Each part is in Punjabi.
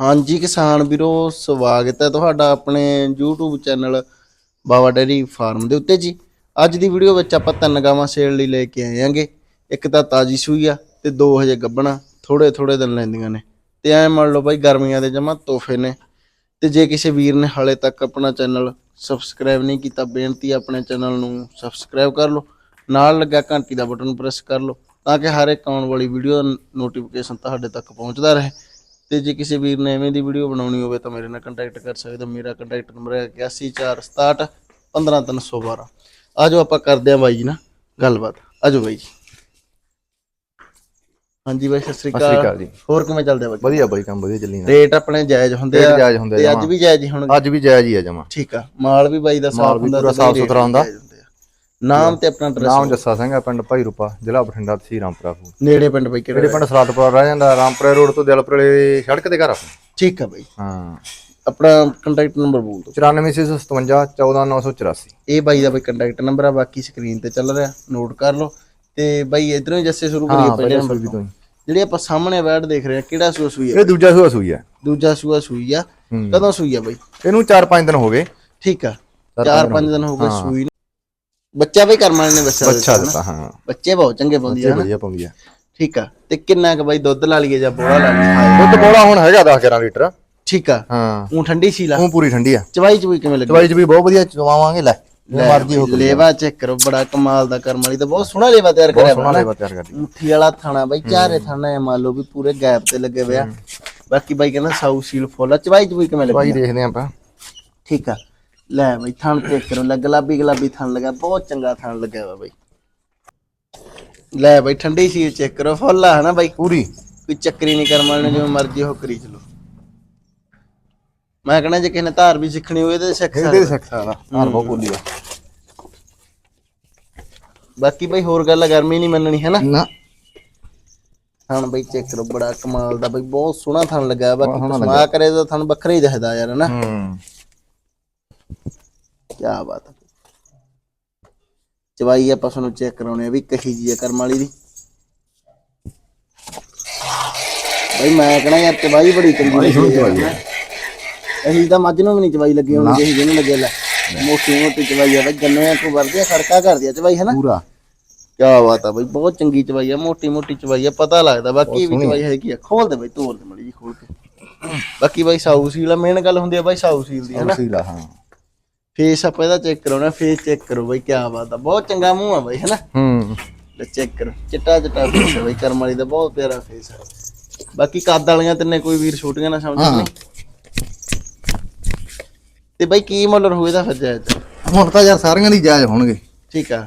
ਹਾਂਜੀ ਕਿਸਾਨ ਵੀਰੋ, ਸਵਾਗਤ ਹੈ ਤੁਹਾਡਾ ਆਪਣੇ YouTube channel Bawa dairy farm ਦੇ ਉੱਤੇ ਜੀ। ਅੱਜ ਦੀ ਵੀਡੀਓ ਵਿੱਚ ਆਪਾਂ ਤਿੰਨ ਗਾਵਾਂ ਸੇਲ ਲਈ ਲੈ ਕੇ ਆਏ ਆਂਗੇ ਇੱਕ ਤਾਂ ਤਾਜੀ ਸੂਈ ਆ ਤੇ ਦੋ ਹਜੇ ਗੱਬਣਾ ਥੋੜੇ ਥੋੜੇ ਦਿਨ ਲੈਂਦੀਆਂ ਨੇ। ਤੇ ਐ ਮੰਨ ਲਓ ਬਾਈ ਗਰਮੀਆਂ ਦੇ ਜਮਾ ਤੋਹਫੇ ਨੇ। ਤੇ ਜੇ ਕਿਸੇ ਵੀਰ ਨੇ ਹਾਲੇ ਤੱਕ ਆਪਣਾ ਚੈਨਲ ਸਬਸਕ੍ਰਾਈਬ ਨਹੀਂ ਕੀਤਾ, ਬੇਨਤੀ ਆਪਣੇ ਚੈਨਲ ਨੂੰ ਸਬਸਕ੍ਰਾਈਬ ਕਰ ਲਓ। ਨਾਲ ਲੱਗਾ ਘੰਟੀ ਦਾ ਬਟਨ ਪ੍ਰੈਸ ਕਰ ਲਓ, ਤਾਂ ਕਿ ਹਰ ਇੱਕ ਆਉਣ ਵਾਲੀ ਵੀਡੀਓ ਦਾ ਨੋਟੀਫਿਕੇਸ਼ਨ ਤੁਹਾਡੇ ਤੱਕ ਪਹੁੰਚਦਾ ਰਹੇ। ਤੇ ਜੇ ਕਿਸੇ ਵੀਰ ਨੇ ਐਵੇਂ ਦੀ ਵੀਡੀਓ ਬਣਾਉਣੀ ਹੋਵੇ ਤਾਂ ਮੇਰੇ ਨਾਲ ਕੰਟੈਕਟ ਕਰ ਸਕਦੇ ਹੋ। ਮੇਰਾ ਕੰਟੈਕਟ ਨੰਬਰ ਹੈ 814661 15312 ਆਜੋ ਆਪਾਂ ਕਰਦੇ ਹਾਂ ਬਾਈ ਜੀ ਨਾਲ ਗੱਲਬਾਤ। ਆਜੋ ਬਾਈ ਜੀ। ਹਾਂਜੀ ਬਾਈ ਸਤਿ ਸ੍ਰੀ ਸਤਿ ਸ਼੍ਰੀ ਅਕਾਲ ਅਕਾਲ ਜੀ। ਹੋਰ ਕਿਵੇਂ ਚੱਲਦੇ ਆ ਬਾਈ? ਵਧੀਆ ਬਾਈ ਕੰਮ ਵਧੀਆ ਚੱਲੀ ਜਾਂਦਾ। ਰੇਟ ਆਪਣੇ ਜਾਇਜ਼ ਹੁੰਦੇ ਆ ਜਾਇਜ਼ ਹੁੰਦੇ ਤੇ ਆ ਅੱਜ ਵੀ ਜਾਇਜ਼ ਹੀ ਹੁਣ ਅੱਜ ਵੀ ਜਾਇਜ਼ ਹੀ ਆ ਜਮਾ। ਠੀਕ ਆ। ਮਾਲ ਵੀ ਬਾਈ ਦਾ ਸਾਫ਼ ਹੁੰਦਾ ਪੂਰਾ ਸਾਫ਼ ਸੁਥਰਾ ਹੁੰਦਾ। ਨਾਮ ਤੇ ਆਪਣਾ ਨਾਮ ਐਡਰੈਸ ਜੱਸਾ ਸਿੰਘ ਆ ਪਿੰਡ ਭਾਈ ਰੂਪਾ ਜ਼ਿਲ੍ਹਾ ਬਠਿੰਡਾ ਤਹਿਸੀਲ ਰਾਮਪੁਰਾ ਫੂਲ ਨੇੜੇ ਪਿੰਡ ਬਾਈ ਜਿਹੜੇ ਕਿਹੜਾ ਪਿੰਡ ਸਲਾਤਪੁਰਾ ਰਹਿ ਜਾਂਦਾ ਰਾਮਪੁਰਾ ਰੋਡ ਤੋਂ ਦਿਲਪੁਰੇ ਸੜਕ ਤੇ ਘਰ ਆਪਣਾ। ਠੀਕ ਆ ਬਾਈ ਹਾਂ। ਆਪਣਾ ਕੰਟੈਕਟ ਨੰਬਰ ਬੋਲ ਦਿਓ। 94657 14984 ਇਹ ਬਾਈ ਦਾ ਬਾਈ ਕੰਟੈਕਟ ਨੰਬਰ ਆ ਬਾਕੀ ਸਕਰੀਨ ਤੇ ਚੱਲ ਰਿਹਾ ਨੋਟ ਕਰ ਲਓ। ਤੇ ਬਾਈ ਇਧਰੋਂ ਹੀ ਜੱਸੇ ਸ਼ੁਰੂ ਕਰੀਏ ਹਾਂ ਪਹਿਲੇ ਨੰਬਰ ਤੋਂ। ਹੀ। ਜਿਹੜੀ ਆਪਾਂ ਸਾਹਮਣੇ ਬੈਠ ਦੇਖ ਰਹੇ ਆ ਕਿਹੜਾ ਸੂਆ ਸੂਈ ਆ? ਇਹ ਦੂਜਾ ਸੂਆ ਸੂਈ ਆ। ਦੂਜਾ ਸੂਆ ਸੂਈ ਆ। ਹੂੰ। ਕਦੋਂ ਸੂਈ ਆ ਬਾਈ? ਇਹਨੂੰ 4-5 ਦਿਨ ਹੋ ਗਏ। ਠੀਕ ਆ। ਚਾਰ ਚਾਰ ਪੰਜ ਪੰਜ ਦਿਨ ਹੋ ਗਏ ਹਾਂ। ਸੂਈ ਬੱਚਾ ਬਈ ਕਰਮਾਂ ਨੇ ਹੋਇਆ ਸੀ ਦਿੱਤਾ। ਹਾਂ। ਬੱਚੇ ਬਹੁਤ ਚੰਗੇ ਪਾਉਂਦੀ ਬੱਚੇ ਆ ਨਾ ਵਧੀਆ ਪਾਉਂਦੀ ਆ। ਠੀਕ ਆ। ਤੇ ਕਿੰਨਾ ਕੁ ਬਾਈ ਦੁੱਧ ਲਾ ਲਈਏ ਜਾਂ ਬੋਲਾ ਲਾ ਲਈਏ? ਦੁੱਧ ਬੋਲਾ ਹੁਣ ਹੈਗਾ 10-11 ਲੀਟਰ। ਠੀਕ ਆ। ਹਾਂ। ਉਹ ਠੰਡੀ ਸੀ ਲਾ। ਉਹ ਪੂਰੀ ਠੰਡੀ ਆ। ਚਵਾਈ ਚਵਾਈ ਕਿਵੇਂ ਲੱਗੀ? ਚਵਾਈ ਚ ਵੀ ਬਹੁਤ ਵਧੀਆ ਚਵਾਵਾਂਗੇ ਲੈ ਮਰਜ਼ੀ ਹੋ ਲੇਵਾ ਚੈੱਕ ਕਰੋ ਬੜਾ ਕਮਾਲ ਦਾ ਕਰਮ ਵਾਲੀ ਤਾਂ ਬਹੁਤ ਸੋਹਣਾ ਲੇਵਾ ਤਿਆਰ ਬਹੁਤ ਕਰਿਆ ਸੋਹਣਾ ਬਣਾ ਲੇਵਾ ਤਿਆਰ ਕਰਦੀ ਮੁੱਠੀ ਵਾਲਾ ਥਾਣਾ ਬਾਈ ਚਾਰੇ ਥਾਣਾ ਐ ਮੰਨ ਲਓ ਵੀ ਪੂਰੇ ਗੈਪ ਤੇ ਲੱਗੇ ਹੋਏ ਆ। ਬਾਕੀ ਬਾਈ ਕਹਿੰਦਾ ਸਾਊ ਸੀਲ ਫੁੱਲ ਚਵਾਈ ਚਵਾਈ ਕਿਵੇਂ ਚਵਾਈ ਲੱਗੀ ਦੇਖਦੇ ਆਂ ਆਪਾਂ। ਠੀਕ ਆ। ਲੈ ਬਾਈ ਥਣ ਚੈੱਕ ਕਰੋ ਲੈ ਗੁਲਾਬੀ ਗੁਲਾਬੀ ਥਣ ਲੱਗਾ ਬਹੁਤ ਚੰਗਾ ਥਣ ਲੱਗਿਆ ਵਾ ਬਾਈ। ਲੈ ਬਾਈ ਠੰਡੀ ਸੀ ਚੈੱਕ ਕਰੋ ਫੁੱਲ ਆ ਹਨਾ ਬਾਈ? ਪੂਰੀ। ਕੋਈ ਚੱਕਰੀ ਨਹੀਂ ਵਾਲੇ ਨੇ ਜਿਵੇਂ ਮਰਜ਼ੀ ਉਹ ਕਰੀ ਚਲੋ। ਮੈਂ ਕਹਣਾ ਜੇ ਕਿਸੇ ਨੇ ਧਾਰ ਵੀ ਸਿੱਖਣੀ ਹੋਵੇ ਤੇ ਸਿੱਖ ਇਹਦੇ ਸਕਦਾ। ਸਿੱਖ ਸਕਦਾ ਹਾਰ ਬਹੁਤ ਬੋਲੀ ਆ। ਬਾਕੀ ਬਾਈ ਹੋਰ ਗੱਲ ਆ, ਗਰਮੀ ਨਹੀਂ ਮੰਨਣੀ ਹੈ ਨਾ। ਨਾ ਥਣ ਬਈ ਚੈੱਕ ਕਰੋ ਬੜਾ ਕਮਾਲ ਦਾ ਬਈ ਬਹੁਤ ਸੋਹਣਾ ਥਣ ਲੱਗਾ ਬਾਕੀ ਸੋਹਣਾ ਕਰੇ ਤਾਂ ਥਣ ਵੱਖਰਾ ਹੀ ਦਿਖਦਾ ਯਾਰ ਨਾ ਹੂੰ। ਕੀ ਬਾਤ ਹੈ ਚਵਾਈ ਆਪਾਂ ਤੁਹਾਨੂੰ ਚੈੱਕ ਕਰਾਉਣੇ ਆ ਵੀ ਕਹੀ ਜੀ ਆ ਕਰਮ ਵਾਲੀ ਦੀ। ਬਈ ਮੈਂ ਕਹਣਾ ਯਾਰ ਚਵਾਈ ਬੜੀ ਚੰਗੀ ਲੱਗੀ ਨਾ। ਅਸੀਂ ਤਾਂ ਮੱਝ ਨੂੰ ਵੀ ਨਹੀਂ ਚਵਾਈ ਲੱਗੀ ਹੁਣ ਜਿਹੀ ਜਿਹਨੂੰ ਲੱਗੇ ਲੈ। ਮੋਟੀ ਮੋਟੀ ਚਵਾਈ ਆ ਬਈ ਗੰਨੇ ਕੋ ਵਰਦੇ ਆ ਖੜਕਾ ਕਰਦੀ ਆ ਚਵਾਈ ਹੈ ਨਾ ਪੂਰਾ। ਕਿਆ ਬਾਤ ਆ ਬਈ ਬਹੁਤ ਚੰਗੀ ਚਵਾਈ ਆ ਮੋਟੀ ਮੋਟੀ ਚਵਾਈ ਆ ਪਤਾ ਲੱਗਦਾ ਬਾਕੀ ਵੀ ਚਵਾਈ ਹੈਗੀ ਆ। ਖੋਲ ਦੇ ਬਈ ਤੋੜ ਦੇ ਮੜੀ ਜੀ ਖੋਲ ਕੇ। ਬਾਕੀ ਬਾਈ ਸਾਊ ਸੀਲ ਆ ਮੇਨ ਗੱਲ ਹੁੰਦੀ ਆ ਬਾਈ ਸਾਊ ਸੀਲ ਦੀ ਹਨਾ? ਸੀਲਾ ਹਾਂ। ਫੇਸ ਆਪਾਂ ਇਹਦਾ ਚੈੱਕ ਕਰਾਉਣਾ ਫੇਸ ਚੈੱਕ ਕਰੋ ਬਾਈ ਕਿਆ ਬਾਤ ਆ। ਬਹੁਤ ਚੰਗਾ ਮੂੰਹ ਆ ਬਾਈ ਹਨਾ? ਹੂੰ। ਲੈ ਚੈੱਕ ਕਰੋ। ਚਿੱਟਾ ਚਿੱਟਾ ਫੇਸ ਆ ਬਾਈ ਕਰਮ ਵਾਲੀ ਦਾ ਬਹੁਤ ਪਿਆਰਾ ਫੇਸ ਆ। ਬਾਕੀ ਕੱਦ ਵਾਲੀਆਂ ਤਿੰਨੇ ਕੋਈ ਵੀਰ ਛੋਟੀਆਂ ਨਾ ਸਮਝਣ ਤੇ ਬਾਈ ਕੀ ਮੁੱਲ ਰਹੂ ਇਹਦਾ ਫਿਰ ਜਾਇਜ਼? ਹੁਣ ਤਾਂ ਯਾਰ ਸਾਰੀਆਂ ਦੀ ਜਾਇਜ਼ ਹੋਣਗੇ। ਠੀਕ ਆ।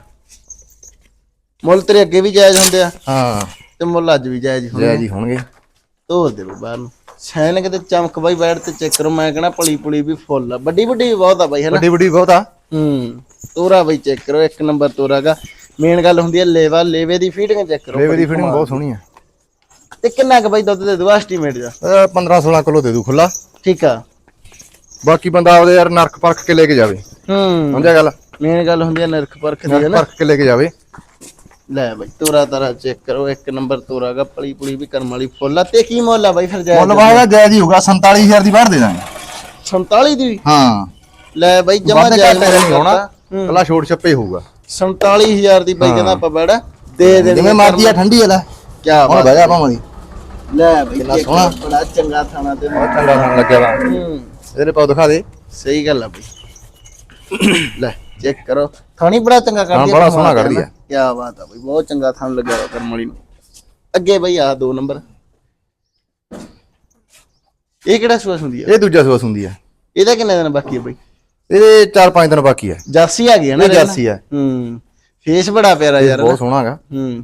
ਮੁੱਲ ਤੇਰੇ ਅੱਗੇ ਵੀ ਜਾਇਜ਼ ਹੁੰਦੇ ਆ ਹਾਂ। ਤੇ ਮੁੱਲ ਅੱਜ ਵੀ ਜਾਇਜ਼ ਹੀ ਹੁੰਦੇ ਜਾਇਜ਼ ਹੀ ਹੋਣਗੇ। ਧੋ ਦੇ ਬਾਹਰ ਨੂੰ। ਸੈਨਿਕ ਤੇ ਚਮਕ ਬਾਈ ਬੈਠ ਤੇ ਚੈੱਕ ਕਰੋ ਮੈਂ ਕਹਣਾ ਪਲੀ ਪੁਲੀ ਵੀ ਫੁੱਲ ਆ। ਵੱਡੀ ਵੱਡੀ ਵੀ ਬਹੁਤ ਆ ਬਾਈ ਹਨਾ ਵੱਡੀ ਵੱਡੀ ਬਹੁਤ ਆ। ਹੂੰ ਤੋਰਾ ਬਾਈ ਚੈੱਕ ਕਰੋ ਇੱਕ ਨੰਬਰ ਤੋਰਾਗਾ ਮੇਨ ਗੱਲ ਹੁੰਦੀ ਹੈ ਲੇਵਾ ਲੇਵੇ ਦੀ ਫੀਡਿੰਗ ਚੈੱਕ ਕਰੋ ਲੇਵੇ ਦੀ ਫਿਟਿੰਗ ਬਹੁਤ ਸੋਹਣੀ ਆ। ਤੇ ਕਿੰਨਾ ਕੁ ਬਾਈ ਦੁੱਧ ਦੇ ਦੋ ਐਸਟੀਮੇਟ ਜਾ ਇਹ 15 16 ਕਿਲੋ ਦੇ ਦੂ ਖੁੱਲਾ ਠੀਕ ਆ। ਬਾਕੀ ਬੰਦਾ ਆਪਦੇ ਯਾਰ ਨਰਕ ਪਰਖ ਕੇ ਲੈ ਕੇ ਜਾਵੇ। ਹੂੰ। ਸਮਝਿਆ ਗੱਲ? ਮੇਨ ਗੱਲ ਹੁੰਦੀ ਹੈ ਨਰਖ ਪਰਖ ਦੀ ਹੈ ਨਰਕ ਨਾ ਪਰਖ ਕੇ ਲੈ ਕੇ ਜਾਵੇ। ਲੈ ਬਾਈ ਤੋਰਾ ਤਾਰਾ ਚੈੱਕ ਕਰੋ ਇੱਕ ਨੰਬਰ ਤੋਰਾਗਾ ਪਲੀ ਪੁਲੀ ਵੀ ਕਰਮ ਵਾਲੀ ਫੁੱਲ ਆ ਤੇ ਕੀ ਮੁੱਲ ਆ ਬਾਈ ਫਿਰ ਜਾਇਜ਼ ਮੁੱਲ ਬਾਹਰ ਜਾਇਜ਼ ਹੀ ਹੋਊਗਾ 47000 ਦੀ ਬਾਹਰ ਦੇ ਦਾਂਗੇ। 47 ਦੀ? ਵੀ? ਹਾਂ। ਲੈ ਬਾਈ ਜਮਾ ਵਾਧੇ ਜਾਇਜ਼ ਘਾਟੇ ਨਹੀਂ ਹੋਣਾ। ਕੱਲਾ ਛੋਟ ਛੱਪੇ ਹੋਊਗਾ। 47000 ਦੀ ਬਾਈ ਕਹਿੰਦਾ ਆਪਾਂ ਬੜਾ ਦੇ ਦੇ ਜਿਵੇਂ ਮਰਜ਼ੀ ਆ ਠੰਡੀ ਆ ਲੈ। ਕੀ ਹੁਣ ਬਾਤ ਬਹਿ ਜਾ ਭਾਵਾਂ ਦੀ ਲੈ ਬਾਈ ਕਿੰਨਾ ਸੋਹਣਾ। ਬੜਾ ਚੰਗਾ ਥਾਣਾ ਤੇ ਠੰਡਾ ਖਾਣ ਲੱਗਿਆ ਵਾ। ਹੂੰ। ਇਹਦੇ ਪਾਉ ਦਿਖਾ ਦੇ। ਸਹੀ ਗੱਲ ਆ ਬਈ। ਲੈ ਚੈੱਕ ਕਰੋ। ਥਾਣੀ ਬੜਾ ਚੰਗਾ ਕਰਦੀ ਹਾਂ, ਬੜਾ ਸੋਹਣਾ ਕੱਢਦੀ ਆ। ਕੀ ਬਾਤ ਆ ਬਈ ਬਹੁਤ ਚੰਗਾ ਥਾਣ ਲੱਗਿਆ ਵਾ ਕਰਮ ਵਾਲੀ ਨੂੰ। ਅੱਗੇ ਬਈ ਆ ਦੋ ਨੰਬਰ। ਇਹ ਕਿਹੜਾ ਸੂਸ ਹੁੰਦੀ ਆ? ਇਹ ਦੂਜਾ ਸੂਸ ਹੁੰਦੀ ਆ। ਇਹਦਾ ਕਿੰਨੇ ਦਿਨ ਬਾਕੀ ਆ ਬਈ? ਇਹਦੇ 4-5 ਦਿਨ ਬਾਕੀ ਆ। ਜਾਸੀ ਆ ਗਈ ਹੈ ਨਾ ਇਹ? ਜਾਸੀ ਆ। ਹੂੰ ਫੇਸ ਬੜਾ ਪਿਆਰਾ ਯਾਰ। ਬਹੁਤ ਸੋਹਣਾ ਹੈਗਾ। ਹੂੰ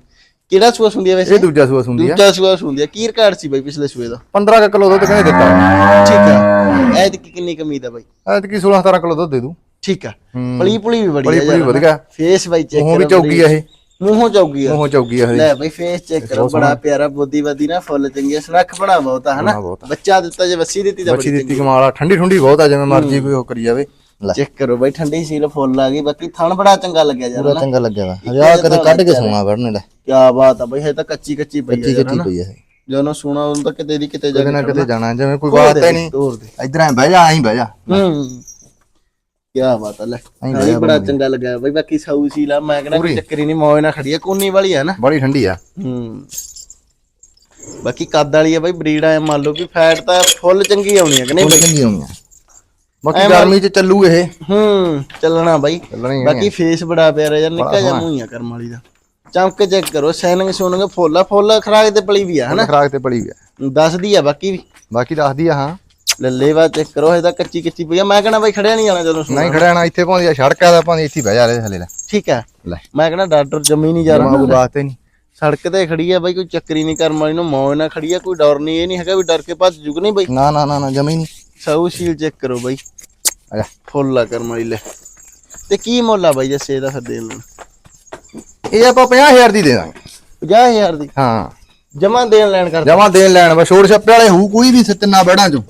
ਕਿਹੜਾ ਸੂਸ ਹੁੰਦੀ ਆ ਵੈਸੇ? ਇਹ ਦੂਜਾ ਸੂਸ ਹੁੰਦੀ ਆ। ਦੂਜਾ ਸੂਸ ਹੁੰਦੀ ਆ। ਕੀ ਰਿਕਾਰਡ ਸੀ ਬਈ ਪਿਛਲੇ ਸੂਏ ਦਾ? 15 ਕਿਲੋ ਦੁੱਧ ਕਹਿੰਦੇ ਦਿੱਤਾ। ਠੀਕ ਆ। ਐਤ ਕਿੰਨੀ ਕਮੀ ਦਾ ਬਈ? ਐਤਕੀ 16-17 ਕਿਲੋ ਦੁੱਧ ਦੇ ਦੂ। ਠੀਕ ਆ। ਹੂੰ। ਪਲੀ ਪੁਲੀ ਵੀ ਬੜੀ ਆ ਪੁਲੀ ਵਧੀਆ। ਫੇਸ ਬਾਈ ਚੈੱਕ ਮੂੰਹ ਵੀ ਚੌਗੀ ਆ ਇਹ। ਮੂੰਹੋਂ ਚੌਗੀ ਆ। ਮੂੰਹੋਂ ਚੌਗੀ ਆ ਲੈ ਬਈ ਫੇਸ ਚੈੱਕ ਕਰੋ ਬੜਾ ਪਿਆਰਾ ਬੁੱਧੀਵਾਦੀ ਨਾ ਫੁੱਲ ਚੰਗੀ ਸੁਨੱਖ ਬਣਾ ਬਹੁਤ ਆ ਹਨਾ। ਬੱਚਾ ਦਿੱਤਾ ਜੇ ਵੱਸੀ ਦਿੱਤੀ ਤਾਂ ਬੱਚੀ ਬੜੀ ਦਿੱਤੀ ਕਮਾਲ ਆ। ਠੰਡੀ ਠੰਡੀ ਬਹੁਤ ਆ ਜਿਵੇਂ ਮਰਜ਼ੀ ਕੋਈ ਉਹ ਕਰੀ ਜਾਵੇ। ਚੈੱਕ ਕਰੋ ਬਈ ਠੰਡੀ ਸੀਲ ਫੁੱਲ ਆ ਗਈ। ਬਾਕੀ ਥਣ ਬੜਾ ਚੰਗਾ ਲੱਗਿਆ ਯਾਰ ਨਾ ਚੰਗਾ ਲੱਗਿਆ ਵਾ। ਹਜਾ ਕਦੇ ਕੱਢ ਕੇ ਸੋਣਾ ਵੜਨੇ ਲੈ ਕੀ ਬਾਤ ਆ ਬਈ ਇਹ ਤਾਂ ਕੱਚੀ ਕੱਚੀ ਪਈ ਆ ਕੱਚੀ ਪਈ ਆ ਜਦੋਂ ਸੁਣਾ ਉਹਨੂੰ ਤਾਂ ਕਿਤੇ ਦੀ ਕਿਤੇ ਜਾ ਕਿਤੇ ਜਾਣਾ ਜਿਵੇਂ ਕੋਈ ਬਾਤ ਦੇ ਹੈ ਨਹੀਂ। ਦੇ। ਇਧਰ ਐ ਬਹਿ ਜਾ ਐਂ ਬਹਿ ਜਾ। ਹੂੰ। ਕੀ ਬਾਤ ਹੈ ਲੈ। ਐਂ ਹਾਂ ਬਹਿ ਬੜਾ ਚੰਗਾ ਲੱਗਾ ਬਈ ਬਾਕੀ ਸਾਊ ਸੀ ਲਾ ਮੈਂ ਕਹਿੰਦਾ ਕੋਈ ਚੱਕਰ ਹੀ ਨਹੀਂ ਮੌਜ ਨਾਲ ਖੜੀ ਆ ਕੋਨੀ ਵਾਲੀ ਆ ਨਾ। ਬੜੀ ਠੰਡੀ ਆ। ਹੂੰ। ਬਾਕੀ ਕੱਦ ਵਾਲੀ ਆ ਬਈ ਬਰੀਡ ਆ ਮੰਨ ਲਓ ਵੀ ਫੈਟ ਤਾਂ ਫੁੱਲ ਚੰਗੀ ਆਉਣੀ ਆ ਕਿ ਨਹੀਂ ਫੁੱਲ ਬਈ? ਚੰਗੀ ਆਉਣੀ ਆ। ਬਾਕੀ ਗਰਮੀ ਚ ਚੱਲੂ ਇਹ। ਹੂੰ ਚੱਲਣਾ ਬਾਈ। ਚੱਲਣੀ ਹੈ ਬਾਕੀ ਫੇਸ ਬੜਾ ਪਿਆਰਾ ਯਾਰ ਨਿੱਕਾ ਜਿਹਾ ਮੂੰਹ ਹੀ ਆ ਕਰਮ ਵਾਲੀ ਦਾ। ਚਮਕ ਚੈੱਕ ਕਰੋ ਸੈਨਿੰਗ ਸੋਨਿੰਗ ਫੁੱਲ ਫੁੱਲ ਖਰਾਕ ਤੇ ਪਲੀ ਵੀ ਆ ਹਨਾ? ਖਰਾਕ ਤੇ ਪੜੀ ਆ। ਦੱਸਦੀ ਆ ਬਾਕੀ ਵੀ। ਬਾਕੀ ਦੱਸਦੀ ਆ ਹਾਂ। ਲੱਲੇਵਾ ਚੈੱਕ ਕਰੋ ਇਹਦਾ ਕੱਚੀ ਕੱਚੀ ਪਈ ਆ। ਮੈਂ ਕਹਣਾ ਬਾਈ ਖੜਿਆ ਨਹੀਂ ਜਾਣਾ ਜਦੋਂ ਸੁਣਾ ਨਹੀਂ ਖੜਿਆ ਨਾ ਇੱਥੇ ਪਾਉਂਦੀ ਆ ਸੜਕਾਂ ਦਾ ਪਾਉਂਦੀ ਇੱਥੇ ਹੀ ਬਹਿ ਜਾ ਰਹੇ ਹਲੇ ਲੈ ਠੀਕ ਆ। ਲੈ। ਮੈਂ ਕਹਣਾ ਡਾਕਟਰ ਜੰਮੀ ਨਹੀਂ ਜਾ ਰਿਹਾ। ਬਾਤ ਨਹੀਂ। ਸੜਕ ਤੇ ਖੜੀ ਆ ਬਾਈ ਕੋਈ ਚੱਕਰੀ ਨਹੀਂ ਕਰਮ ਵਾਲੀ ਨੂੰ ਮੌਜ ਨਾਲ ਖੜੀ ਆ ਕੋਈ ਡਰ ਨਹੀਂ ਇਹ ਨਹੀਂ ਹੈਗਾ ਵੀ ਡਰ ਕੇ ਭੱਜ ਜੁਗ ਨਹੀਂ ਬਾਈ। ਨਾ ਨਾ ਨਾ ਨਾ ਜਮੀ ਨਹੀਂ। ਸਾਊ ਸ਼ੀਲ ਚੈੱਕ ਕਰੋ ਬਾਈ। ਆ ਜਾ। ਫੁੱਲ ਆ ਕਰਮ ਵਾਲੀ ਲੈ। ਤੇ ਕੀ ਮੁੱਲ ਆ ਬਾਈ ਜੱਸੇ ਦਾ ਫਿਰ ਦੇਣ ਨੂੰ ਇਹ ਆਪਾਂ 50000 ਦੀ ਦੇ ਦਾਂਗੇ। 50000 ਦੀ? ਹਾਂ। ਜਮਾ ਦੇਣ ਲੈਣ ਕਰ ਜਮਾ ਦੇਣ ਲੈਣ ਵਾ ਛੋੜ ਛੱਪੇ ਵਾਲੇ ਹੋਊ ਕੋਈ ਵੀ ਤਿੰਨਾਂ ਬੈੜਾਂ ਚੋਂ।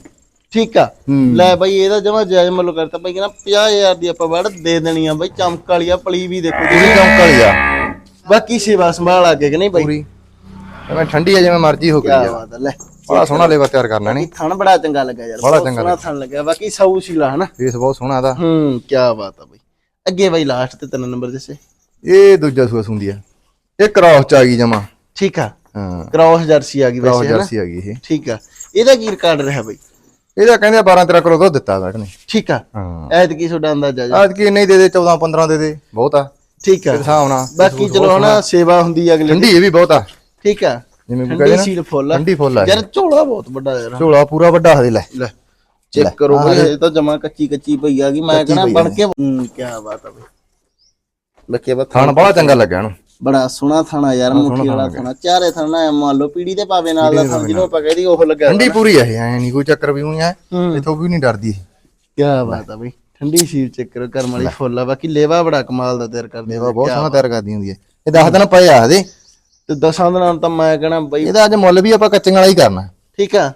ਠੀਕ ਆ? ਲੈ ਬਾਈ ਇਹਦਾ ਜਮਾ ਜਾਇਜ਼ ਮੁੱਲ ਕਰਤਾ। ਬਾਈ ਕਹਿੰਦਾ 50000 ਦੀ ਆਪਾਂ ਵੜ ਦੇ ਦੇਣੀ ਆ ਬਾਈ ਚਮਕ ਵਾਲੀ ਆ ਪਲੀ ਵੀ ਦੇਖੋ ਇਹ ਚੌਂਕ ਵਾਲੀ ਆ। ਬਾਕੀ ਸੇਵਾ ਸੰਭਾਲ ਆ ਕੇ ਕਿ ਨਹੀਂ ਬਾਈ? ਪੂਰੀ। ਐਵੇਂ ਠੰਡੀ ਆ ਜਿਵੇਂ ਮਰਜ਼ੀ ਹੋ ਕੀ ਗਈ ਆ। ਬਾਤ ਆ ਲੈ। ਬੜਾ ਸੋਹਣਾ ਲੇਵਾ ਤਿਆਰ ਕਰਨਾ ਨਹੀਂ? ਥਣ ਬੜਾ ਚੰਗਾ ਲੱਗਾ ਯਾਰ ਬੜਾ ਬਹੁਤ ਚੰਗਾ ਸੋਹਣਾ ਥਣ ਲੱਗਾ ਬਾਕੀ ਸਾਊ ਸੀਲਾ ਹਨਾ? ਫੇਸ ਬਹੁਤ ਸੋਹਣਾ ਦਾ ਹੂੰ ਕੀ ਬਾਤ ਆ ਬਾਈ। ਅੱਗੇ ਬਾਈ ਲਾਸਟ ਤੇ ਤਿੰਨ ਨੰਬਰ ਦੱਸੇ। ਇਹ ਦੂਜਾ ਸੂਸ ਹੁੰਦੀ ਆ। ਇਹ ਕ੍ਰਾਸ ਚ ਆ ਗਈ ਜਮਾ। ਠੀਕ ਆ। ਹਾਂ। ਕ੍ਰਾਸ ਜਰਸੀ ਆ ਗਈ ਕ੍ਰਾਸ ਵੈਸੇ ਹਨਾ? ਜਰਸੀ ਆ ਗਈ ਇਹ। ਠੀਕ ਆ। ਇਹਦਾ ਕੀ ਰਿਕਾਰਡ ਰਿਹਾ ਬਾਈ? ਇਹਦਾ ਕਹਿੰਦੇ 12 13 ਕਿਲੋ ਦੁੱਧ ਦਿੱਤਾ ਬੈਠ ਨੇ। ਠੀਕ ਆ। ਹਾਂ। ਐਤ ਕੀ ਤੁਹਾਡਾ ਅੰਦਾਜ਼ਾ ਜੀ। ਅੱਜ ਕੀ ਨਹੀਂ ਦੇ ਦੇ 14 15 ਦੇ ਦੇ ਬਹੁਤ ਆ। ਠੀਕ ਆ। ਹਿਸਾਬ ਨਾਲ। ਬਾਕੀ ਚਲੋ ਹਨਾ ਸੇਵਾ ਹੁੰਦੀ ਆ ਅਗਲੇ ਠੰਡੀ ਇਹ ਵੀ ਬਹੁਤ ਆ। ਠੀਕ ਆ। ਜਿਵੇਂ ਕੋਈ ਕਹਿੰਦੇ ਸੀਲ ਨਾ ਫੁੱਲ ਆ। ਠੰਡੀ ਫੁੱਲ ਆ ਯਾਰ ਝੋਲਾ ਬਹੁਤ ਵੱਡਾ ਯਾਰ। ਝੋਲਾ ਪੂਰਾ ਵੱਡਾ ਹਦੇ ਲੈ। ਲੈ ਚੈੱਕ ਕਰੋ ਬਈ ਇਹ ਤਾਂ ਜਮਾ ਕੱਚੀ ਕੱਚੀ ਪਈ ਆ ਗਈ ਮੈਂ ਕਹਣਾ ਬਣ ਕੇ ਕੀ ਬਾਤ ਆ ਬਈ। ਬੱਕੇ ਬਾ ਥਣ ਬੜਾ ਚੰਗਾ ਲੱਗਿਆ ਇਹਨੂੰ। ਬੜਾ ਸੋਹਣਾ ਥਾਣਾ ਯਾਰ ਮੁੱਠੀ ਵਾਲਾ ਥਾਣਾ ਚਾਰੇ ਥਾਣਾ ਐ ਮੰਨ ਲਓ ਪੀੜੀ ਦੇ ਪਾਵੇ ਨਾਲ ਦਾ ਥਾਣਾ ਜਿਹਨੂੰ ਆਪਾਂ ਕਹਿੰਦੀ ਉਹ ਲੱਗਾ ਠੰਡੀ ਪੂਰੀ ਇਹ ਐ ਨਹੀਂ ਕੋਈ ਚੱਕਰ ਵੀ ਨਹੀਂ ਹੂੰ। ਇਥੋਂ ਵੀ ਨਹੀਂ ਡਰਦੀ ਕੀ ਬਾਤ ਆ ਬਈ ਠੰਡੀ ਸੀਲ ਚੈੱਕ ਕਰੋ ਕਰਮ ਵਾਲੀ ਫੁੱਲ ਆ ਬਾਕੀ ਲੇਵਾ ਬੜਾ ਕਮਾਲ ਦਾ ਤਿਆਰ ਕਰਦੇ ਮੇਵਾ ਬਹੁਤ ਸੋਹਣਾ ਤਿਆਰ ਕਰਦੀ ਹੁੰਦੀ ਹੈ ਇਹ 10 ਦਿਨ ਪਏ ਆ ਇਹਦੇ। ਤੇ ਦਸਾਂ ਦਿਨਾਂ ਨੂੰ ਤਾਂ ਮੈਂ ਕਹਣਾ ਬਈ ਇਹਦਾ ਅੱਜ ਮੁੱਲ ਵੀ ਆਪਾਂ ਕੱਚੀਆਂ ਵਾਲਾ ਹੀ ਕਰਨਾ। ਠੀਕ ਆ।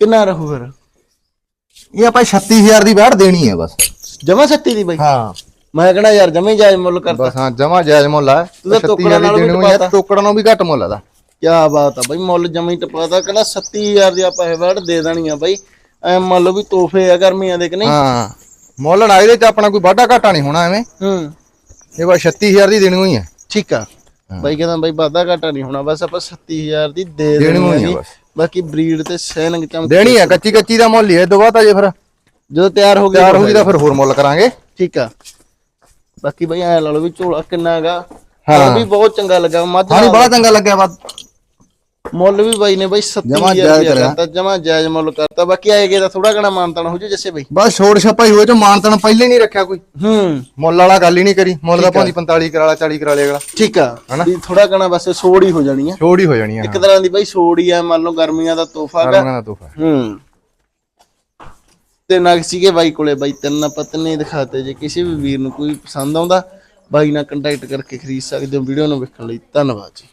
ਕਿੰਨਾ ਰਹੂ ਫਿਰ? ਇਹ ਆਪਾਂ 36000 ਦੀ ਬੈਠ ਦੇਣੀ ਹੈ ਬਸ। ਜਮਾ ਸੱਤੀ ਦੀ ਬਈ? ਹਾਂ। ਮੈਂ ਕਹਣਾ ਯਾਰ ਜਮੇ ਜਾਇਜ਼ ਮੁੱਲ ਕਰਤਾ। ਬਸ ਹਾਂ ਜਮਾ ਜਾਇਜ਼ ਮੁੱਲ ਆ। ਤਾਂ ਟੋਕਰਾਂ 36000 ਨਾਲੋਂ ਵੀ ਟਪਾਤਾ। ਟੋਕਰਾਂ ਨੂੰ ਵੀ ਘੱਟ ਮੁੱਲ ਆਦਾ ਕੀ ਬਾਤ ਆ ਬਈ ਮੁੱਲ ਜਮੇ ਟਪਾਦਾ ਕਹਿੰਦਾ 37000 ਦੀ ਆਪਾਂ ਇਹ ਵੜ ਦੇ ਦੇਣੀ ਆ ਬਈ। ਐ ਮੰਨ ਲਓ ਵੀ ਤੋਹਫੇ ਆ ਗਰਮੀਆਂ ਦੇ ਕਿ ਨਹੀਂ? ਹਾਂ ਮੁੱਲ ਨਾ ਇਹਦੇ ਚ ਆਪਣਾ ਕੋਈ ਵਾਧਾ ਘਾਟਾ ਨਹੀਂ ਹੋਣਾ ਐਵੇਂ। ਹੂੰ। ਇਹ ਬਸ 36000 ਦੀ ਦੇਣੀ ਹੋਈ ਹੈ ਠੀਕ ਆ। ਬਾਈ ਕਹਿੰਦਾ ਬਾਈ ਵਾਧਾ ਘਾਟਾ ਨਹੀਂ ਹੋਣਾ ਬਸ ਆਪਾਂ 37000 ਦੀ ਦੇ ਦੇਣੀ ਆ ਆ ਬਾਕੀ ਬਰੀਡ ਤੇ ਸੈਨਿੰਗ ਚਮਕ ਦੇਣੀ ਹੈ ਕੱਚੀ ਕੱਚੀ ਦਾ ਮੁੱਲ ਹੀ ਹੈ ਦੁਬਾਰਾ ਤਾਂ ਜੇ ਫਿਰ। ਜਦੋਂ ਤਿਆਰ ਹੋ ਗਈ ਤਿਆਰ ਹੋ ਗਈ ਤਾਂ ਫਿਰ ਹੋਰ ਮੁੱਲ ਕਰਾਂਗੇ। ਠੀਕ ਆ। ਬਾਕੀ ਬਾਈ ਐ ਲਾ ਲਓ ਵੀ ਝੋਲਾ ਕਿੰਨਾ ਹੈਗਾ। ਹਾਂ। ਹਾਂ ਵੀ ਬਹੁਤ ਚੰਗਾ ਲੱਗਾ ਮੱਝ ਹਾਂ ਬੜਾ ਚੰਗਾ ਲੱਗਿਆ ਬਸ। ਮੁੱਲ ਵੀ ਬਾਈ ਨੇ ਬਾਈ ਜਮਾਂ 30000 ਜਾਇਜ਼ ਰੁਪਇਆ ਕਰਿਆ। ਕਰਤਾ ਜਮਾ ਜਾਇਜ਼ ਮੁੱਲ ਕਰਤਾ। ਬਾਕੀ ਆਏਗੇ ਤਾਂ ਥੋੜਾ ਘਣਾ ਮਾਨਤਾਨ ਹੋ ਜੂ ਜੱਸੇ ਬਾਈ। ਬਸ ਛੋੜ ਛਪਾਈ ਹੋਏ ਚ ਮਾਨਤਨ ਪਹਿਲੇ ਨਹੀਂ ਰੱਖਿਆ ਕੋਈ। ਹੂੰ। ਮੁੱਲ ਵਾਲਾ ਗੱਲ ਹੀ ਨਹੀਂ ਕਰੀ। ਮੁੱਲ ਦਾ ਭਾਂਦੀ 45 ਕਰਾਲਾ 40 ਕਰਾਲੇ ਅਗਲਾ। ਠੀਕ ਆ। ਵੀ ਥੋੜਾ ਘਣਾ ਬਸ ਸੋੜ ਹੀ ਹੋ ਜਾਣੀ ਆ। ਛੋੜ ਹੀ ਹੋ ਜਾਣੀ ਆ ਇੱਕ ਤਰ੍ਹਾਂ ਦੀ ਬਾਈ ਸੋੜ ਹੀ ਆ ਮੰਨ ਲਓ ਗਰਮੀਆਂ ਦਾ ਤੋਹਫਾ ਹੈਗਾ। ਰੰਗਾਂ ਦਾ ਤੋਹਫਾ। ਹੂੰ। ਤੇ ਨਗ ਸੀਗੇ ਬਾਈ ਕੋਲੇ। ਬਾਈ ਤਿੰਨ ਪਤਨੇ ਦਿਖਾਤੇ ਜੇ ਕਿਸੇ ਵੀ ਵੀਰ ਨੂੰ ਕੋਈ ਪਸੰਦ ਆਉਂਦਾ, ਬਾਈ ਨਾਲ ਕੰਟੈਕਟ ਕਰਕੇ ਖਰੀਦ ਸਕਦੇ ਹੋ। ਵੀਡੀਓ ਨੂੰ ਵੇਖਣ ਲਈ ਧੰਨਵਾਦ ਜੀ।